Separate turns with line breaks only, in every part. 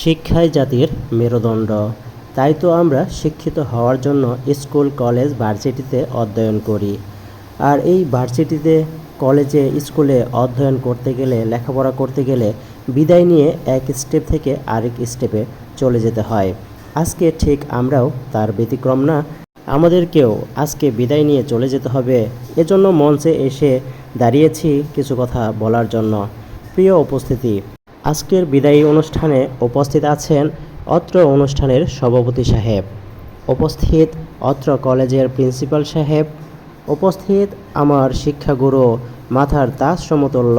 শিক্ষাই জাতির মেরুদণ্ড। তাই তো আমরা শিক্ষিত হওয়ার জন্য স্কুল, কলেজ, ভার্সিটিতে অধ্যয়ন করি। আর এই ভার্সিটিতে, কলেজে, স্কুলে অধ্যয়ন করতে গেলে, লেখাপড়া করতে গেলে বিদায় নিয়ে এক স্টেপ থেকে আরেক স্টেপে চলে যেতে হয়। আজকে ঠিক আমরাও তার ব্যতিক্রম না, আমাদেরকেও আজকে বিদায় নিয়ে চলে যেতে হবে। এজন্য মঞ্চে এসে দাঁড়িয়েছি কিছু কথা বলার জন্য। প্রিয় উপস্থিতি আজকের বিদায়ী অনুষ্ঠানে উপস্থিত আছেন অত্র অনুষ্ঠানের সভাপতি সাহেব। উপস্থিত অত্র কলেজের প্রিন্সিপাল সাহেব। উপস্থিত আমার শিক্ষাগুরু মাথার তাজ সমতুল্য,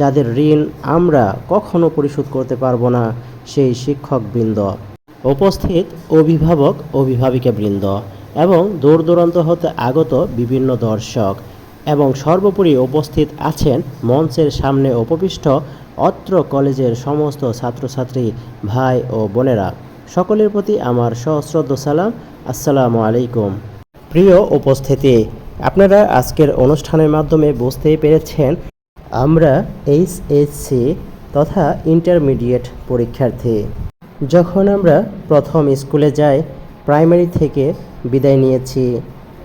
যাদের ঋণ আমরা কখনো পরিশোধ করতে পারব না, সেই শিক্ষকবৃন্দ। উপস্থিত অভিভাবক, অভিভাবিকাবৃন্দ এবং দূর দূরান্ত হতে আগত বিভিন্ন দর্শক এবং সর্বোপরি উপস্থিত আছেন মঞ্চের সামনে উপবিষ্ট অত্র কলেজের সমস্ত ছাত্রছাত্রী, ভাই ও বোনেরা, সকলের প্রতি আমার সশ্রদ্ধ সালাম। আসসালামু আলাইকুম। প্রিয় উপস্থিতি, আপনারা আজকের অনুষ্ঠানের মাধ্যমে বুঝতেই পেরেছেন, আমরা এইচএসসি তথা ইন্টারমিডিয়েট পরীক্ষার্থী। যখন আমরা প্রথম স্কুলে যাই, প্রাইমারি থেকে বিদায় নিয়েছি।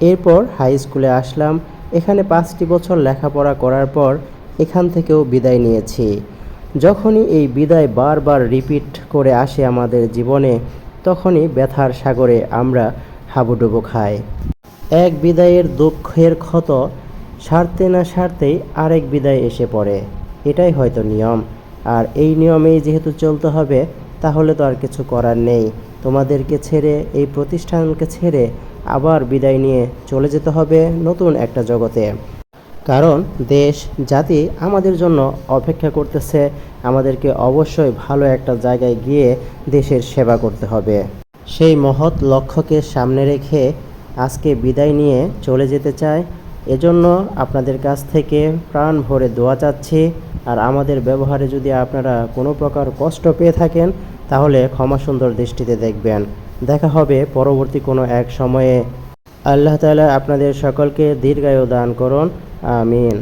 এরপর হাই স্কুলে আসলাম, এখানে পাঁচটি বছর লেখাপড়া করার পর এখান থেকেও বিদায় নিয়েছি। যখনই এই বিদায় বারবার রিপিট করে আসে আমাদের জীবনে, তখনই ব্যথার সাগরে আমরা হাবুডুবু খাই। এক বিদায়ের দুঃখের ক্ষত সারতে না সারতেই আরেক বিদায় এসে পড়ে। এটাই হয়তো নিয়ম। আর এই নিয়মেই যেহেতু চলতে হবে, তাহলে তো আর কিছু করার নেই। তোমাদেরকে ছেড়ে, এই প্রতিষ্ঠানকে ছেড়ে আবার বিদায় নিয়ে চলে যেতে হবে নতুন একটা জগতে। কারণ দেশ, জাতি আমাদের জন্য অপেক্ষা করতেছে। আমাদেরকে অবশ্যই ভালো একটা জায়গায় গিয়ে দেশের সেবা করতে হবে। সেই মহৎ লক্ষ্যকে সামনে রেখে আজকে বিদায় নিয়ে চলে যেতে চাই। এজন্য আপনাদের কাছ থেকে প্রাণ ভরে দোয়া চাচ্ছি। আর আমাদের ব্যবহারে যদি আপনারা কোনো প্রকার কষ্ট পেয়ে থাকেন, তাহলে ক্ষমা সুন্দর দৃষ্টিতে দেখবেন। দেখা হবে পরবর্তী কোনো এক সময়ে। আল্লাহ তালা আপনাদের সকলকে দীর্ঘায়ু দান করুন আমিন।